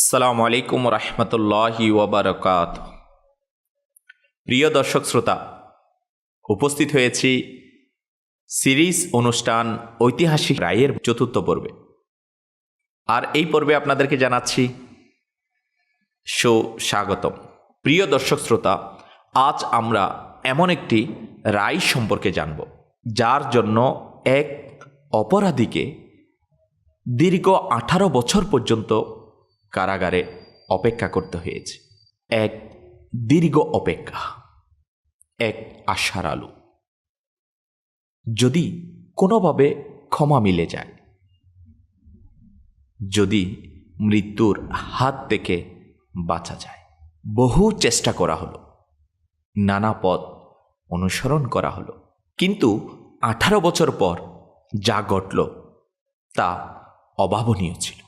আসসালামু আলাইকুম রহমতুল্লাহি ওবরকাত প্রিয় দর্শক শ্রোতা, উপস্থিত হয়েছি সিরিজ অনুষ্ঠান ঐতিহাসিক রায়ের চতুর্থ পর্বে। আর এই পর্বে আপনাদেরকে জানাচ্ছি সো স্বাগতম প্রিয় দর্শক শ্রোতা, আজ আমরা এমন একটি রায় সম্পর্কে জানব, যার জন্য এক অপরাধীকে দীর্ঘ আঠারো বছর পর্যন্ত কারাগারে অপেক্ষা করতে হয়েছে। এক দীর্ঘ অপেক্ষা, এক আশার আলো। যদি কোনোভাবে ক্ষমা মিলে যায়, যদি মৃত্যুর হাত থেকে বাঁচা যায়, বহু চেষ্টা করা হলো, নানা পথ অনুসরণ করা হলো। কিন্তু আঠারো বছর পর যা ঘটল তা অভাবনীয় ছিল।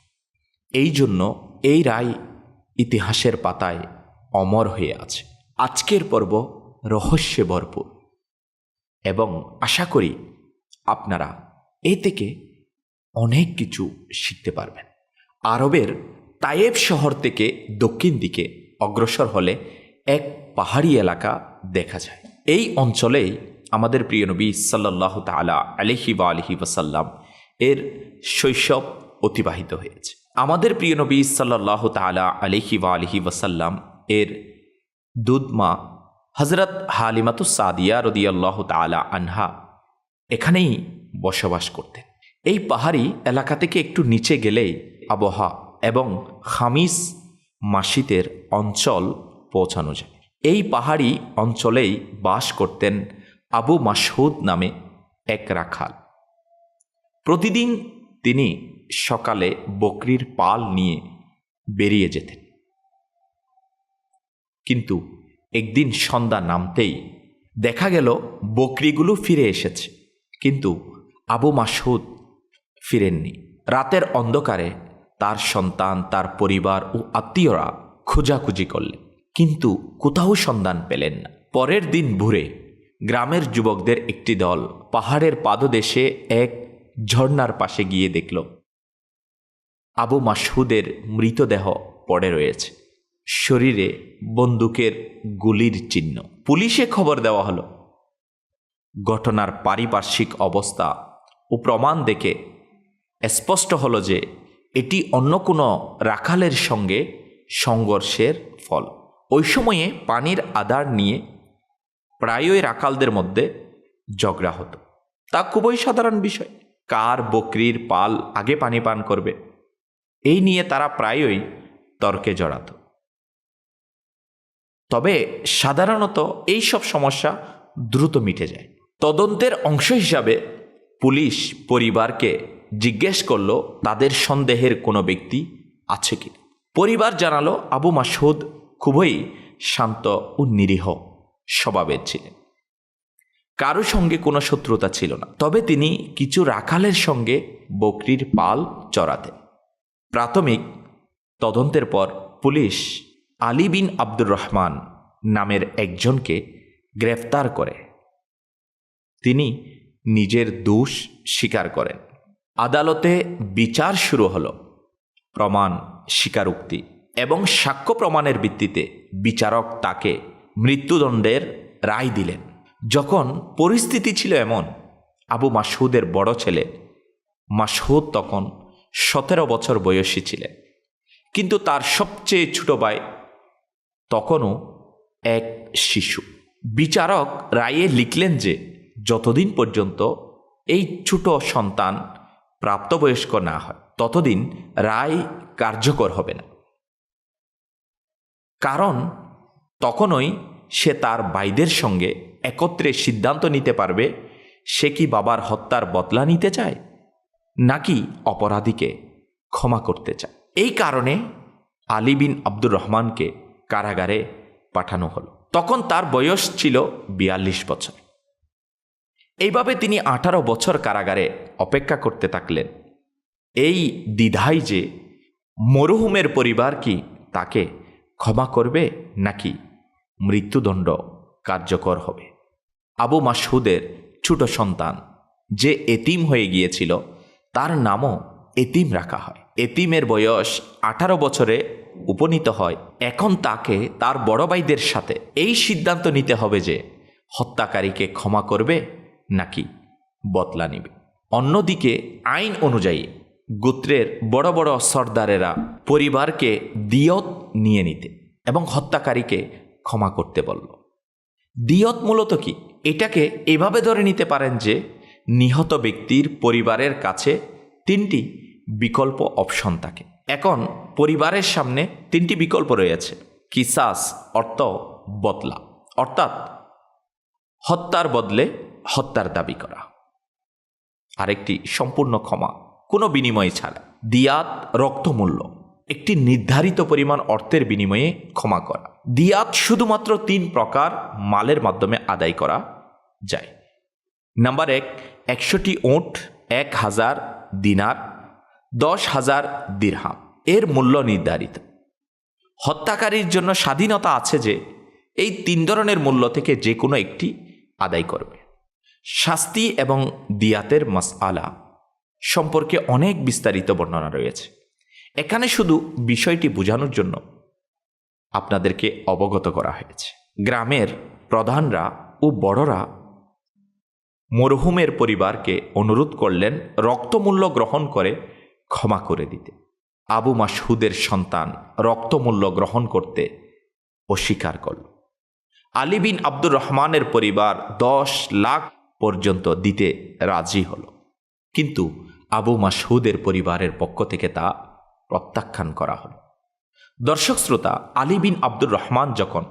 এই জন্য এই রায় ইতিহাসের পাতায় অমর হয়ে আছে। আজকের পর্ব রহস্যে ভরপুর। এবং আশা করি আপনারা এ থেকে অনেক কিছু শিখতে পারবেন। আরবের তায়েব শহর থেকে দক্ষিণ দিকে অগ্রসর হলে এক পাহাড়ি এলাকা দেখা যায়। এই অঞ্চলেই আমাদের প্রিয় নবী সাল্লাহ তালা আলহি বা আলহি ওসাল্লাম এর শৈশব অতিবাহিত হয়েছে। আমাদের প্রিয় নবী সাল্লাহ তালা আলহি ওয়া আলহি ওসাল্লাম এর দুধমা হজরত হালিমাতু সাদিয়া রদিয়াল্লাহ তালা আনহা এখানেই বসবাস করতেন। এই পাহাড়ি এলাকা থেকে একটু নিচে গেলেই আবহা এবং খামিস মাসিতের অঞ্চল পৌঁছানো যায়। এই পাহাড়ি অঞ্চলেই বাস করতেন আবু মাসহুদ নামে এক রাখাল। প্রতিদিন তিনি সকালে বকরির পাল নিয়ে বেরিয়ে যেতেন। কিন্তু একদিন সন্ধ্যা নামতেই দেখা গেল বকরিগুলো ফিরে এসেছে। কিন্তু আবু মাসুদ ফিরেননি। রাতের অন্ধকারে তার সন্তান, তার পরিবার ও আত্মীয়রা খোঁজাখুঁজি করলেন। কিন্তু কোথাও সন্ধান পেলেন না। পরের দিন ভোরে গ্রামের যুবকদের একটি দল পাহাড়ের পাদদেশে এক ঝর্ণার পাশে গিয়ে দেখল আবু মাসহুদের মৃতদেহ পড়ে রয়েছে। শরীরে বন্দুকের গুলির চিহ্ন। পুলিশে খবর দেওয়া হলো। ঘটনার পারিপার্শ্বিক অবস্থা ও প্রমাণ দেখে স্পষ্ট হলো যে এটি অন্য কোনো রাখালের সঙ্গে সংঘর্ষের ফল। ওই সময়ে পানির আদার নিয়ে প্রায়ই রাখালদের মধ্যে ঝগড়া হতো। তা খুবই সাধারণ বিষয়। কার বকরির পাল আগে পানি পান করবে? এই নিয়ে তারা প্রায়ই তর্কে জড়াত। তবে সাধারণত এই সব সমস্যা দ্রুত মিটে যায়। তদন্তের অংশ হিসাবে পুলিশ পরিবারকে জিজ্ঞেস করল, তাদের সন্দেহের কোনো ব্যক্তি আছে কি? পরিবার জানালো, আবু মাসুদ খুবই শান্ত ও নিরীহ স্বভাবের ছিলেন। কারও সঙ্গে কোনো শত্রুতা ছিল না। তবে তিনি কিছু রাখালের সঙ্গে বকরির পাল চড়াতেন। প্রাথমিক তদন্তের পর পুলিশ আলী বিন আব্দুর রহমান নামের একজনকে গ্রেফতার করে। তিনি নিজের দোষ স্বীকার করেন। আদালতে বিচার শুরু হল, প্রমাণ স্বীকারোক্তি এবং সাক্ষ্য প্রমাণের ভিত্তিতে বিচারক তাকে মৃত্যুদণ্ডের রায় দিলেন। যখন পরিস্থিতি ছিল এমন, আবু মাসুদের বড় ছেলে মাসুদ তখন সতেরো বছর বয়সী ছিলেন। কিন্তু তার সবচেয়ে ছোট ভাই তখনও এক শিশু। বিচারক রায়ে লিখলেন যে, যতদিন পর্যন্ত এই ছোট সন্তান প্রাপ্তবয়স্ক না হয়, ততদিন রায় কার্যকর হবে না। কারণ তখনই সে তার ভাইদের সঙ্গে একত্রে সিদ্ধান্ত নিতে পারবে, সে কি বাবার হত্যার বদলা নিতে চায়? নাকি অপরাধীকে ক্ষমা করতে চায়? এই কারণে আলী বিন আব্দুর রহমানকে কারাগারে পাঠানো হল। তখন তার বয়স ছিল বিয়াল্লিশ বছর। এইভাবে তিনি আঠারো বছর কারাগারে অপেক্ষা করতে থাকলেন। এই দ্বিধাই যে মরহুমের পরিবার কি তাকে ক্ষমা করবে নাকি মৃত্যুদণ্ড কার্যকর হবে? আবু মাসুদের ছোট সন্তান যে এতিম হয়ে গিয়েছিল তার নামও এতিম রাখা হয়। এতিমের বয়স আঠারো বছরে উপনীত হয়। এখন তাকে তার বড় ভাইদের সাথে এই সিদ্ধান্ত নিতে হবে যে হত্যাকারীকে ক্ষমা করবে নাকি বদলা নেবে। অন্যদিকে আইন অনুযায়ী গোত্রের বড় বড় সর্দারেরা পরিবারকে দিয়ত নিয়ে নিতে এবং হত্যাকারীকে ক্ষমা করতে বলল। দিয়ত মূলত কি? এটাকে এভাবে ধরে নিতে পারেন যে নিহত ব্যক্তির পরিবারের কাছে তিনটি বিকল্প অপশন থাকে। এখন পরিবারের সামনে তিনটি বিকল্প রয়েছে। কিসাস অর্থ বদলা, অর্থাৎ হত্যার বদলে হত্যার দাবি করা। আরেকটি সম্পূর্ণ ক্ষমা, কোনো বিনিময় ছাড়া। দিয়াত রক্তমূল্য একটি নির্ধারিত পরিমাণ অর্থের বিনিময়ে ক্ষমা করা। দিয়াত শুধুমাত্র তিন প্রকার মালের মাধ্যমে আদায় করা যায়। নাম্বার এক একশোটি ওঁট এক হাজার দিনার, দশ হাজার দিরহাম। এর মূল্য নির্ধারিত। হত্যাকারীর জন্য স্বাধীনতা আছে যে, এই তিন ধরনের মূল্য থেকে যে কোনো একটি আদায় করবে। শাস্তি এবং দিয়াতের মাসআলা সম্পর্কে অনেক বিস্তারিত বর্ণনা রয়েছে। এখানে শুধু বিষয়টি বোঝানোর জন্য আপনাদেরকে অবগত করা হয়েছে। গ্রামের প্রধানরা ও বড়রা মরহুমের পরিবারকে অনুরোধ করলেন রক্তমূল্য গ্রহণ করে ক্ষমা করে দিতে। আবু মাসহুদের সন্তান রক্তমূল্য গ্রহণ করতে অস্বীকার করল। আলী বিন আব্দুর রহমানের পরিবার দশ লাখ পর্যন্ত দিতে রাজি হল। কিন্তু আবু মাসহুদের পরিবারের পক্ষ থেকে তা প্রত্যাখ্যান করা হল। দর্শক শ্রোতা, আলী বিন আব্দুর রহমান যখন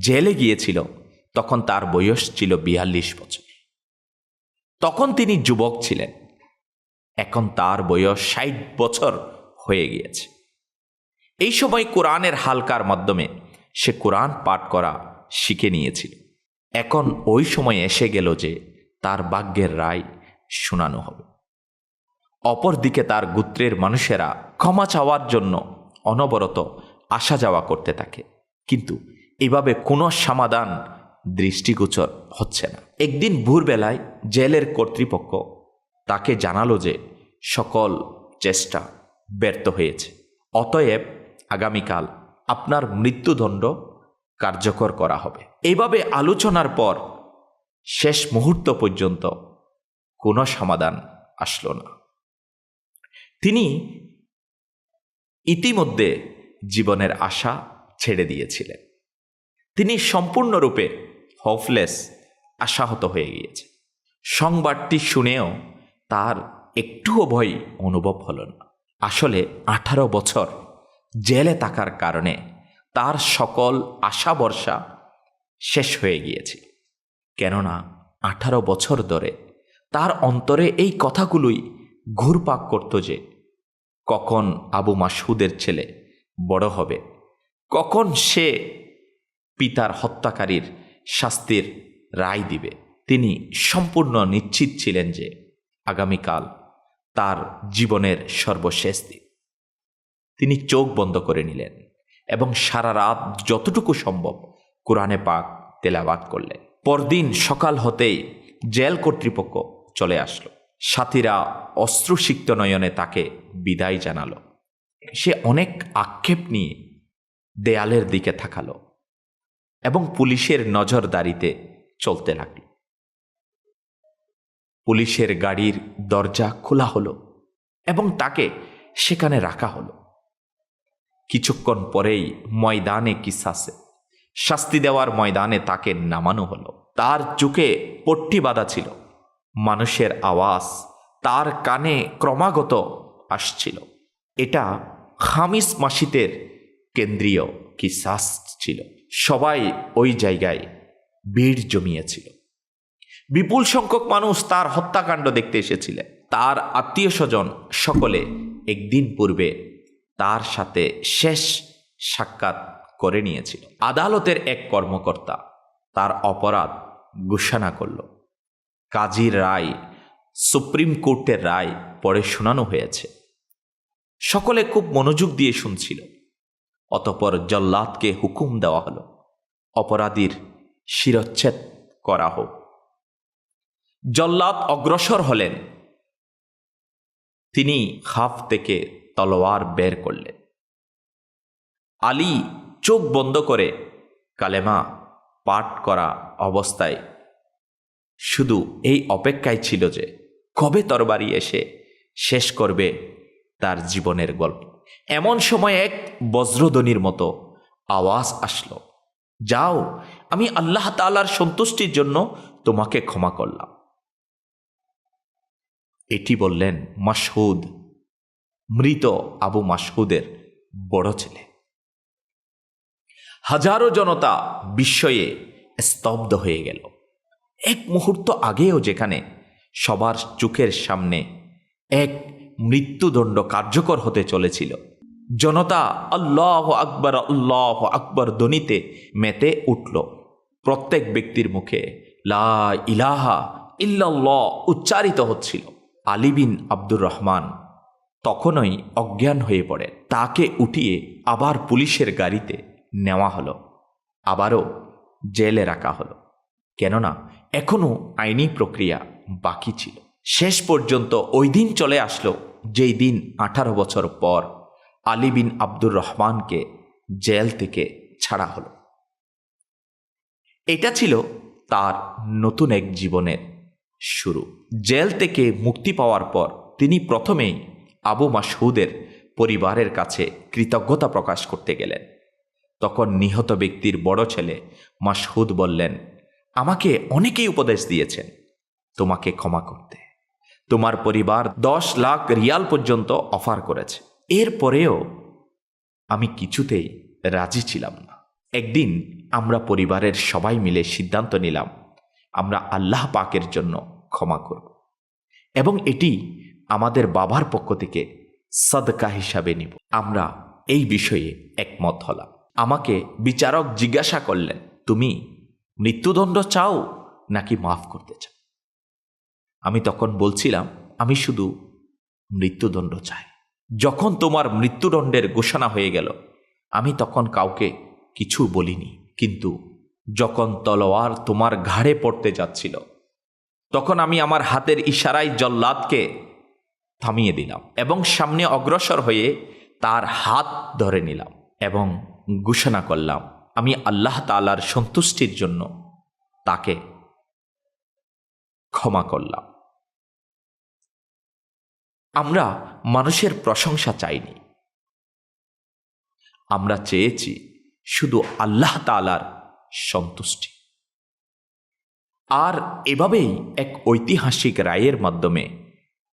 জেলে গিয়েছিল, তখন তার বয়স ছিল বিয়াল্লিশ বছর। তখন তিনি যুবক ছিলেন। এখন তার বয়স ষাট বছর হয়ে গিয়েছে। এই সময় কোরআনের হালকার মাধ্যমে সে কোরআন পাঠ করা শিখে নিয়েছিল। এখন ওই সময় এসে গেল যে তার ভাগ্যের রায় শোনানো হবে। অপরদিকে তার গোত্রের মানুষেরা ক্ষমা চাওয়ার জন্য অনবরত আসা যাওয়া করতে থাকে। কিন্তু এভাবে কোনো সমাধান দৃষ্টিগোচর হচ্ছে না। একদিন ভোরবেলায় জেলের কর্তৃপক্ষ তাকে জানালো যে সকল চেষ্টা ব্যর্থ হয়েছে। অতএব আগামীকাল আপনার মৃত্যুদণ্ড কার্যকর করা হবে। এইভাবে আলোচনার পর শেষ মুহূর্ত পর্যন্ত কোনো সমাধান আসলো না। তিনি ইতিমধ্যে জীবনের আশা ছেড়ে দিয়েছিলেন। তিনি সম্পূর্ণরূপে হপলেস আশাহত হয়ে গিয়েছে। সংবাদটি শুনেও তার একটুও ভয় অনুভব হল না। আসলে আঠারো বছর জেলে থাকার কারণে তার সকল আশা বর্ষা শেষ হয়ে গিয়েছে। কেননা আঠারো বছর ধরে তার অন্তরে এই কথাগুলোই ঘুরপাক করত যে, কখন আবু মাসুদের ছেলে বড় হবে, কখন সে পিতার হত্যাকারীর শাস্তির রায় দিবে। তিনি সম্পূর্ণ নিশ্চিত ছিলেন যে আগামীকাল তার জীবনের সর্বশেষ দিন। তিনি চোখ বন্ধ করে নিলেন এবং সারা রাত যতটুকু সম্ভব কোরআনে পাক তেলাবাদ করলেন। পরদিন সকাল হতেই জেল কর্তৃপক্ষ চলে আসলো। সাথীরা অস্ত্রসিক্ত নয়নে তাকে বিদায় জানালো। সে অনেক আক্ষেপ নিয়ে দেয়ালের দিকে থাকালো এবং পুলিশের নজরদারিতে চলতে লাগল। পুলিশের গাড়ির দরজা খোলা হলো এবং তাকে সেখানে রাখা হলো। কিছুক্ষণ পরেই ময়দানে কিসাসে, শাস্তি দেওয়ার ময়দানে তাকে নামানো হলো। তার চোখে পট্টি বাঁধা ছিল। মানুষের আওয়াজ তার কানে ক্রমাগত আসছিল। এটা খামিস মাসিতের কেন্দ্রীয় কিসাস ছিল। সবাই ওই জায়গায় ভিড় জমিয়েছিল। বিপুল সংখ্যক মানুষ তার হত্যাকাণ্ড দেখতে এসেছিলেন। তার আত্মীয় স্বজন সকলে একদিন পূর্বে তার সাথে শেষ সাক্ষাৎ করে নিয়েছিল। আদালতের এক কর্মকর্তা তার অপরাধ ঘোষণা করল। কাজীর রায়, সুপ্রিম কোর্টের রায় পরে শোনানো হয়েছে। সকলে খুব মনোযোগ দিয়ে শুনছিল। অতপর জল্লাদকে হুকুম দেওয়া হল। অপরাধীর শিরচ্ছেদ করা হোক। জল্লাদ অগ্রসর হলেন। তিনি খাফ থেকে তলোয়ার বের করলেন। আলী চোখ বন্ধ করে কালেমা পাঠ করা অবস্থায় শুধু এই অপেক্ষায় ছিল যে কবে তরবারি এসে শেষ করবে তার জীবনের গল্প। এমন সময় এক বজ্রধ্বনির মতো আওয়াজ আসলো। যাও, আমি আল্লাহ তালার সন্তুষ্টির জন্য তোমাকে ক্ষমা করলাম। এটি বললেন মাসহুদ, মৃত আবু মাসহুদের বড় ছেলে। হাজারো জনতা বিস্ময়ে স্তব্ধ হয়ে গেল। এক মুহূর্ত আগেও যেখানে সবার চোখের সামনে এক মৃত্যুদণ্ড কার্যকর হতে চলেছিল। জনতা আল্লাহ আকবর আল্লাহ আকবর দনিতে মেতে উঠল। প্রত্যেক ব্যক্তির মুখে লা ইলাহা ইল্লাল্লাহ উচ্চারিত হচ্ছিল। আলিবিন আব্দুর রহমান তখনই অজ্ঞান হয়ে পড়ে। তাকে উঠিয়ে আবার পুলিশের গাড়িতে নেওয়া হলো। আবারও জেলে রাখা হলো। কেননা এখনও আইনি প্রক্রিয়া বাকি ছিল। শেষ পর্যন্ত ওই দিন চলে আসলো যেই দিন আঠারো বছর পর আলী বিন আব্দুর রহমানকে জেল থেকে ছাড়া হলো। এটা ছিল তার নতুন এক জীবনের শুরু। জেল থেকে মুক্তি পাওয়ার পর তিনি প্রথমেই আবু মাসহুদের পরিবারের কাছে কৃতজ্ঞতা প্রকাশ করতে গেলেন। তখন নিহত ব্যক্তির বড় ছেলে মাসহুদ বললেন, আমাকে অনেকেই উপদেশ দিয়েছেন, তোমাকে ক্ষমা করতে। তোমার পরিবার দশ লাখ রিয়াল পর্যন্ত অফার করেছে। এরপরেও আমি কিছুতেই রাজি ছিলাম না। একদিন আমরা পরিবারের সবাই মিলে সিদ্ধান্ত নিলাম, আমরা আল্লাহ পাকের জন্য ক্ষমা করব। এবং এটি আমাদের বাবার পক্ষ থেকে সদকা হিসাবে নিব। আমরা এই বিষয়ে একমত হলাম। আমাকে বিচারক জিজ্ঞাসা করলেন, তুমি মৃত্যুদণ্ড চাও নাকি মাফ করতে চাও? আমি তখন বলছিলাম, আমি শুধু মৃত্যুদণ্ড চাই। যখন তোমার মৃত্যুদণ্ডের ঘোষণা হয়ে গেল, আমি তখন কাউকে কিছু বলিনি। কিন্তু যখন তলোয়ার তোমার ঘাড়ে পড়তে যাচ্ছিল, তখন আমি আমার হাতের ইশারায় জল্লাদকে থামিয়ে দিলাম এবং সামনে অগ্রসর হয়ে তার হাত ধরে নিলাম এবং ঘোষণা করলাম, আমি আল্লাহ তালার সন্তুষ্টির জন্য তাকে ক্ষমা করলাম। আমরা মানুষের প্রশংসা চাইনি। আমরা চেয়েছি শুধু আল্লাহ তালার সন্তুষ্টি। আর এভাবেই এক ঐতিহাসিক রায়ের মাধ্যমে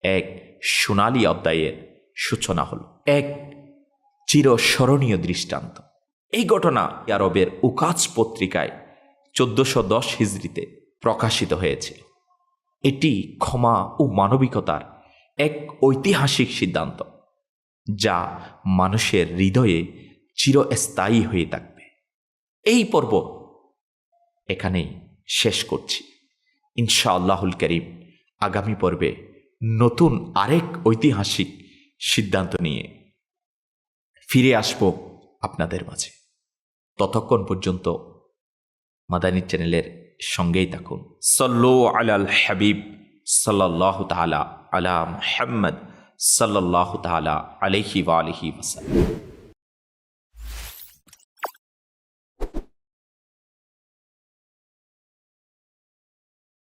এক সোনালী অধ্যায়ের সূচনা হল। এক চিরস্মরণীয় দৃষ্টান্ত। এই ঘটনা আরবের উকাজ পত্রিকায় চোদ্দশো দশ হিজড়িতে প্রকাশিত হয়েছিল এটি ক্ষমা ও মানবিকতার এক ঐতিহাসিক সিদ্ধান্ত, যা মানুষের হৃদয়ে চিরস্থায়ী হয়ে থাকবে। এই পর্ব এখানেই শেষ করছি। ইনশা আল্লাহুল করিম, আগামী পর্বে নতুন আরেক ঐতিহাসিক সিদ্ধান্ত নিয়ে ফিরে আসব আপনাদের মাঝে। ততক্ষণ পর্যন্ত মাদানী চ্যানেলের সঙ্গেই থাকুন। সল্লো আলাল হাবিব সাল্লাহ তালা আলা মুহাম্মদ সাল্লাহ তালা আলহি ওয়া আলহি ওসাল্লাম